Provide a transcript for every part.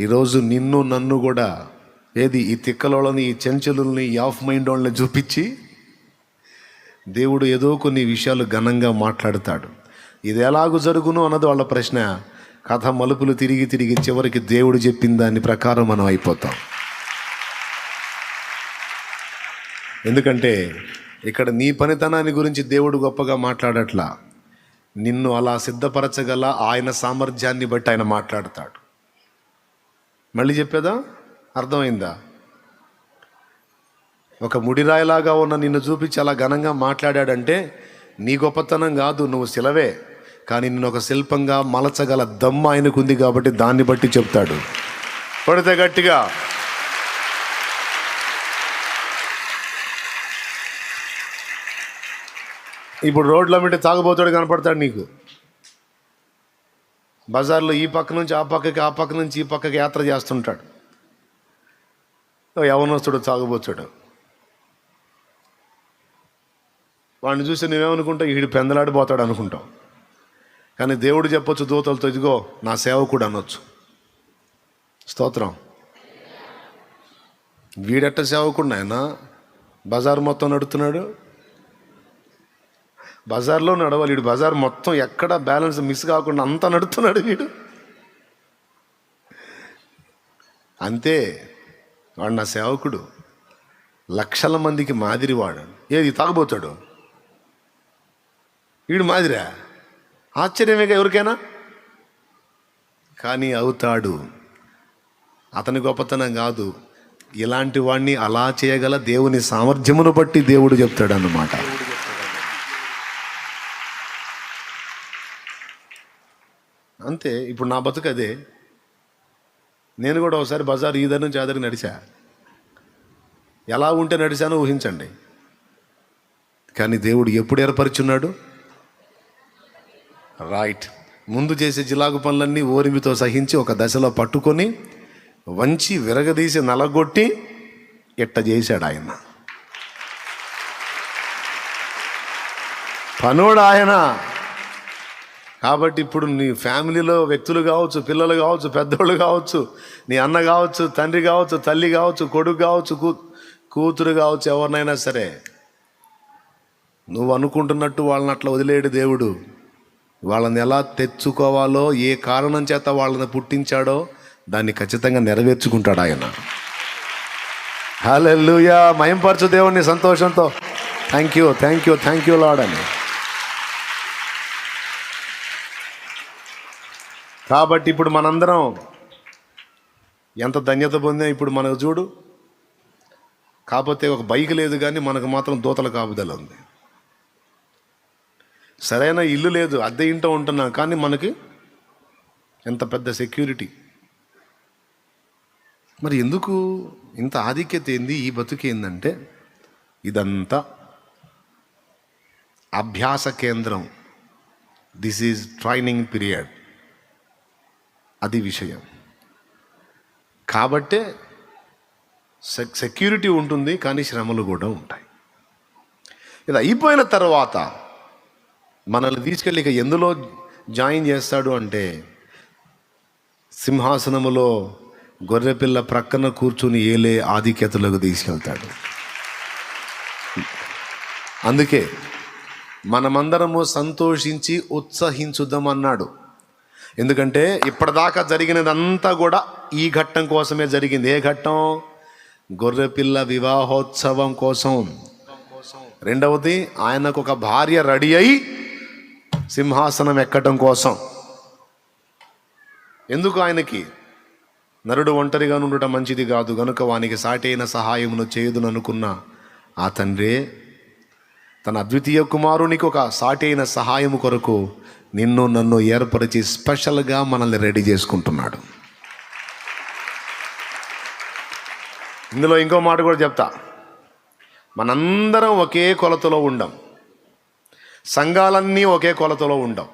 ఈరోజు నిన్ను నన్ను కూడా ఏది ఈ తిక్కలోళ్ళని ఈ చెంచలుల్ని ఈ ఆఫ్ మైండ్ వాళ్ళని చూపించి దేవుడు ఏదో కొన్ని విషయాలు ఘనంగా మాట్లాడతాడు. ఇది ఎలాగూ జరుగును అన్నది వాళ్ళ ప్రశ్న. కథ మలుపులు తిరిగి తిరిగి చివరికి దేవుడు చెప్పిన దాని ప్రకారం మనం అయిపోతాం. ఎందుకంటే ఇక్కడ నీ పనితనాన్ని గురించి దేవుడు గొప్పగా మాట్లాడట్లా. నిన్ను అలా సిద్ధపరచగల ఆయన సామర్థ్యాన్ని బట్టి ఆయన మాట్లాడతాడు. మళ్ళీ చెప్పేదా? అర్థమైందా? ఒక ముడిరాయిలాగా ఉన్న నిన్ను చూపించి అలా ఘనంగా మాట్లాడాడంటే నీ గొప్పతనం కాదు నువ్వు శిలవే. కానీ నిన్ను ఒక శిల్పంగా మలచగల దమ్ము ఆయనకుంది కాబట్టి దాన్ని బట్టి చెప్తాడు. పడితే గట్టిగా. ఇప్పుడు రోడ్ల మీద తాగుబోతాడు కనపడతాడు నీకు. బజార్లో ఈ పక్క నుంచి ఆ పక్కకి ఆ పక్క నుంచి ఈ పక్కకి యాత్ర చేస్తుంటాడు. యవనస్తుడు తాగుబోతాడు. వాడిని చూసి నువ్వేమనుకుంటావు? వీడు పెందలాడిపోతాడు అనుకుంటావు. కానీ దేవుడు చెప్పొచ్చు దూతలతో ఇదిగో నా సేవకుడు అనొచ్చు. స్తోత్రం. వీడెట్ట సేవకుడు నాయన? బజార్ మొత్తం నడుతున్నాడు బజార్లో నడవాలి. వీడు బజార్ మొత్తం ఎక్కడ బ్యాలెన్స్ మిస్ కాకుండా అంతా నడుస్తున్నాడు వీడు. అంతే వాడు నా సేవకుడు. లక్షల మందికి మాదిరి వాడు. ఏది తాగబోతాడు? వీడు మాదిరా? ఆశ్చర్యమేగా ఎవరికైనా? కానీ అవుతాడు. అతని గొప్పతనం కాదు. ఇలాంటి వాడిని అలా చేయగల దేవుని సామర్థ్యమును బట్టి దేవుడు చెప్తాడు అన్నమాట అంతే ఇప్పుడు నా బతుకు అదే. నేను కూడా ఒకసారి బజార్ ఈ దగ్గర నుంచి ఆ దగ్గర నడిచా. ఎలా ఉంటే నడిచానో ఊహించండి. కానీ దేవుడు ఎప్పుడు ఏర్పరిచున్నాడు? రైట్ ముందు చేసే జిలాగు పనులన్నీ ఓరిమితో సహించి ఒక దశలో పట్టుకొని వంచి విరగదీసి నలగొట్టి ఇట్ట చేశాడు ఆయన? పనోడు ఆయన. కాబట్టి ఇప్పుడు నీ ఫ్యామిలీలో వ్యక్తులు కావచ్చు పిల్లలు కావచ్చు పెద్దోళ్ళు కావచ్చు నీ అన్న కావచ్చు తండ్రి కావచ్చు తల్లి కావచ్చు కొడుకు కావచ్చు కూ కూతురు కావచ్చు ఎవరినైనా సరే. నువ్వు అనుకుంటున్నట్టు వాళ్ళని అట్లా వదిలేడు దేవుడు. వాళ్ళని ఎలా తెచ్చుకోవాలో ఏ కారణం చేత వాళ్ళని పుట్టించాడో దాన్ని ఖచ్చితంగా నెరవేర్చుకుంటాడు ఆయన. హల్లెలూయా. మయంపరచు దేవుణ్ణి సంతోషంతో. Thank you thank you thank you lord అని. కాబట్టి ఇప్పుడు మనందరం ఎంత ధన్యత పొందా ఇప్పుడు మనకు చూడు. కాకపోతే ఒక బైక్ లేదు కానీ మనకు మాత్రం దూతల కాపుదల ఉంది. సరైన ఇల్లు లేదు అద్దె ఇంట్లో ఉంటున్నాం కానీ మనకి ఎంత పెద్ద సెక్యూరిటీ మరి ఎందుకు ఇంత ఆధిక్యత ఏంది? ఈ బతుకేందంటే ఇదంతా అభ్యాస కేంద్రం. దిస్ ఈజ్ ట్రైనింగ్ పీరియడ్ అది విషయం. కాబట్టే సెక్ సెక్యూరిటీ ఉంటుంది కానీ శ్రమలు కూడా ఉంటాయి. ఇది అయిపోయిన తర్వాత మనల్ని తీసుకెళ్ళి ఇక ఎందులో జాయిన్ చేస్తాడు అంటే సింహాసనములో గొర్రెపిల్ల ప్రక్కన కూర్చుని ఏలే ఆధిక్యతలకు తీసుకెళ్తాడు. అందుకే మనమందరము సంతోషించి ఉత్సహించుదామన్నాడు. ఎందుకంటే ఇప్పటిదాకా జరిగినదంతా కూడా ఈ ఘట్టం కోసమే జరిగింది. ఏ ఘట్టం? గొర్రెపిల్ల వివాహోత్సవం కోసం. రెండవది ఆయనకు ఒక భార్య రెడీ అయి సింహాసనం ఎక్కటం కోసం. ఎందుకు ఆయనకి? నరుడు ఒంటరిగా ఉండటం మంచిది కాదు. గనుక వానికి సాటైన సహాయమును చేయుదుననుకున్న ఆ తండ్రే తన అద్వితీయ కుమారునికి ఒక సాటైన సహాయము కొరకు నిన్ను నన్ను ఏర్పరిచి స్పెషల్గా మనల్ని రెడీ చేసుకుంటున్నాడు. ఇందులో ఇంకో మాట కూడా చెప్తా. మనందరం ఒకే కొలతలో ఉండం. సంఘాలన్నీ ఒకే కొలతలో ఉండం.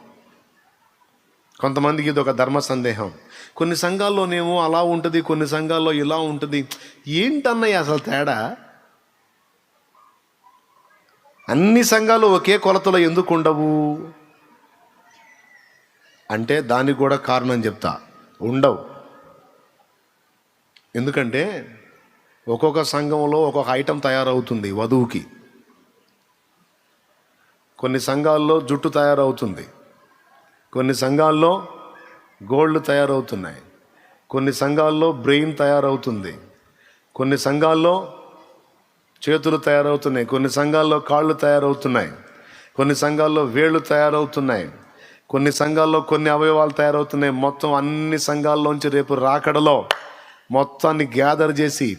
కొంతమందికి ఇది ఒక ధర్మ సందేహం. కొన్ని సంఘాల్లోనేమో అలా ఉంటుంది కొన్ని సంఘాల్లో ఇలా ఉంటుంది. ఏంటన్నయ్య అసలు తేడా? అన్ని సంఘాలు ఒకే కొలతలో ఎందుకు ఉండవు అంటే దానికి కూడా కారణం చెప్తా. ఉండవు. ఎందుకంటే ఒక్కొక్క సంఘంలో ఒక్కొక్క ఐటెం తయారవుతుంది వధువుకి. కొన్ని సంఘాల్లో జుట్టు తయారవుతుంది. కొన్ని సంఘాల్లో గోల్డ్ తయారవుతున్నాయి. కొన్ని సంఘాల్లో బ్రెయిన్ తయారవుతుంది. కొన్ని సంఘాల్లో చేతులు తయారవుతున్నాయి. కొన్ని సంఘాల్లో కాళ్ళు తయారవుతున్నాయి. కొన్ని సంఘాల్లో వేళ్ళు తయారవుతున్నాయి. కొన్ని సంఘాల్లో కొన్ని అవయవాలు తయారవుతున్నాయి. మొత్తం అన్ని సంఘాల్లోంచి రేపు రాకడలో మొత్తాన్ని గ్యాదర్ చేసి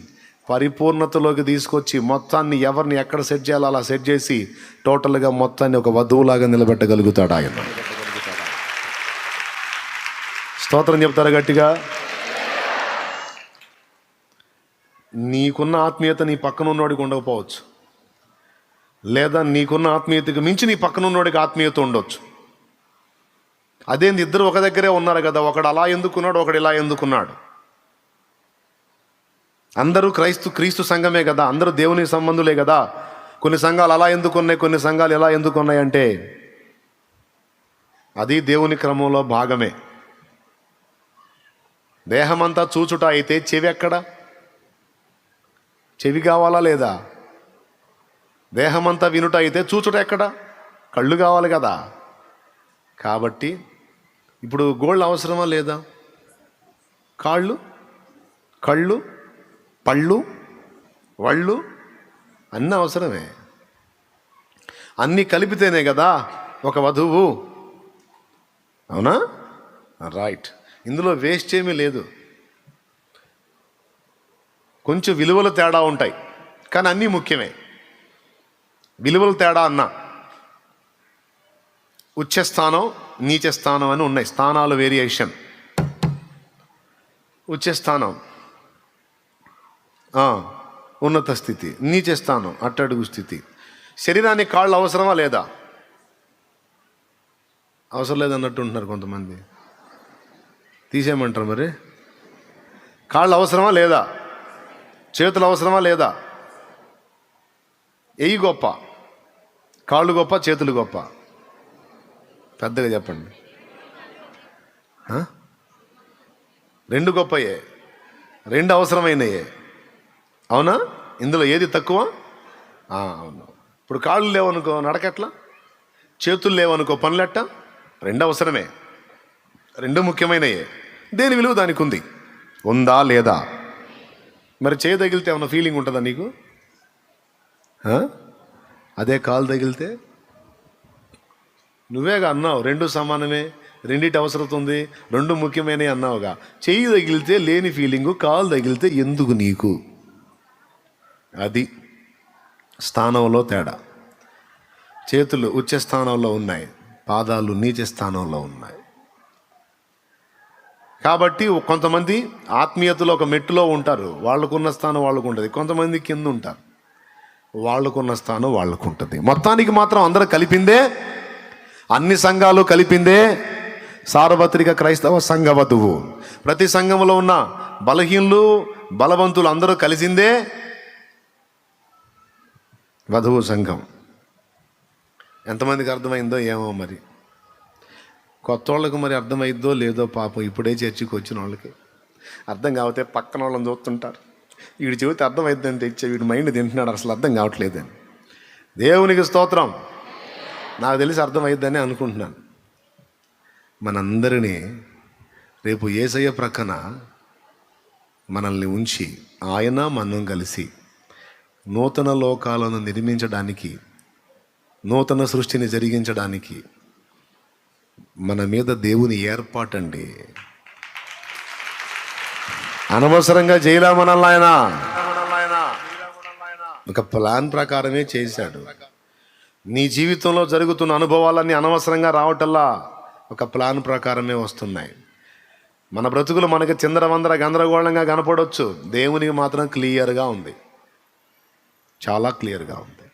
పరిపూర్ణతలోకి తీసుకొచ్చి మొత్తాన్ని ఎవరిని ఎక్కడ సెట్ చేయాలో అలా సెట్ చేసి టోటల్గా మొత్తాన్ని ఒక వధువులాగా నిలబెట్టగలుగుతాడు ఆయన. స్తోత్రం చెప్తారా గట్టిగా? నీకున్న ఆత్మీయత నీ పక్కన ఉన్నవాడికి ఉండకపోవచ్చు. లేదా నీకున్న ఆత్మీయతకి మించి నీ పక్కన ఉన్నవాడికి ఆత్మీయత ఉండొచ్చు. అదేంది? ఇద్దరు ఒక దగ్గరే ఉన్నారు కదా. ఒకడు అలా ఎందుకున్నాడు? ఒకడు ఇలా ఎందుకున్నాడు? అందరూ క్రైస్తు క్రీస్తు సంఘమే కదా. అందరూ దేవుని సంబంధులే కదా. కొన్ని సంఘాలు అలా ఎందుకున్నాయి? కొన్ని సంఘాలు ఎలా ఎందుకున్నాయి అంటే అది దేవుని క్రమంలో భాగమే. దేహమంతా చూచుట అయితే చెవి ఎక్కడ? చెవి కావాలా లేదా? దేహమంతా వినుట అయితే చూచుట ఎక్కడ? కళ్ళు కావాలి కదా. కాబట్టి ఇప్పుడు గోల్డ్ అవసరమా లేదా? కాళ్ళు? కళ్ళు? పళ్ళు? వళ్ళు? అన్నీ అవసరమే. అన్నీ కలిపితేనే కదా ఒక వధువు. అవునా? రైట్ ఇందులో వేస్ట్ ఏమీ లేదు. కొంచెం విలువల తేడా ఉంటాయి. కానీ అన్నీ ముఖ్యమే. విలువల తేడా అన్నా. ఉచ్చస్థానం నీచ స్థానం అని ఉన్నాయి. స్థానాలు వేరియేషన్. ఉచ్చస్థానం. స్థానం ఉన్నత స్థితి. నీచ స్థానం అట్టడుగు స్థితి. శరీరానికి కాళ్ళు అవసరమా లేదా? అవసరం లేదన్నట్టు ఉంటున్నారు కొంతమంది. తీసేయమంటారు మరి. కాళ్ళు అవసరమా లేదా? చేతులు అవసరమా లేదా? ఎయ్యి గొప్ప. కాళ్ళు గొప్ప చేతులు గొప్ప. పెద్దగా చెప్పండి. రెండు గొప్పయే రెండు అవసరమైనయే. అవునా? ఇందులో ఏది తక్కువ? అవును. ఇప్పుడు కాళ్ళు లేవనుకో నడకట్లా? చేతులు లేవనుకో పనులెట్ట? రెండు అవసరమే. రెండు ముఖ్యమైనయే. దేని విలువ దానికి ఉంది ఉందా లేదా? మరి చేయి తగిలితే ఏమైనా ఫీలింగ్ ఉంటుందా నీకు? అదే కాలు తగిలితే? నువ్వేగా అన్నావు రెండు సమానమే రెండిటి అవసరం ఉంది రెండు ముఖ్యమైనవి అన్నావుగా. చెయ్యి తగిలితే లేని ఫీలింగు కాలు తగిలితే ఎందుకు నీకు? అది స్థానంలో తేడా. చేతులు ఉచ్చ స్థానంలో ఉన్నాయి పాదాలు నీచ స్థానంలో ఉన్నాయి. కాబట్టి కొంతమంది ఆత్మీయతలో ఒక మెట్టులో ఉంటారు వాళ్ళకున్న స్థానం వాళ్ళకు ఉంటుంది కొంతమంది కింద ఉంటారు వాళ్ళకున్న స్థానం వాళ్ళకు ఉంటుంది మొత్తానికి మాత్రం అందరూ కలిపిందే అన్ని సంఘాలు కలిపిందే సార్వత్రిక క్రైస్తవ సంఘ వధువు ప్రతి సంఘంలో ఉన్న బలహీనులు బలవంతులు అందరూ కలిసిందే వధువు సంఘం. ఎంతమందికి అర్థమైందో ఏమో మరి. కొత్త వాళ్ళకి మరి అర్థమైద్దో లేదో పాపం ఇప్పుడే చర్చికి వచ్చిన వాళ్ళకి అర్థం కాకపోతే పక్కన వాళ్ళని చూస్తుంటారు. వీడి చెబితే అర్థమైద్దని తెచ్చే వీడి మైండ్ తింటున్నాడు అసలు అర్థం కావట్లేదని. దేవునికి స్తోత్రం. నాకు తెలిసి అర్థమైద్దని అనుకుంటున్నాను. మనందరినీ రేపు ఏసయ్య ప్రక్కన మనల్ని ఉంచి ఆయన మనం కలిసి నూతన లోకాలను నిర్మించడానికి నూతన సృష్టిని జరిగించడానికి మన మీద దేవుని ఏర్పాటండి. అనవసరంగా జైలా మనల్ని ఆయన. ఒక ప్లాన్ ప్రకారమే చేశాడు. నీ జీవితంలో జరుగుతున్న అనుభవాలన్నీ అనవసరంగా రావటల్లా ఒక ప్లాన్ ప్రకారమే వస్తున్నాయి. మన బ్రతుకులు మనకి చిందరవందర గందరగోళంగా కనపడవచ్చు దేవునికి మాత్రం క్లియర్గా ఉంది. చాలా క్లియర్గా ఉంది.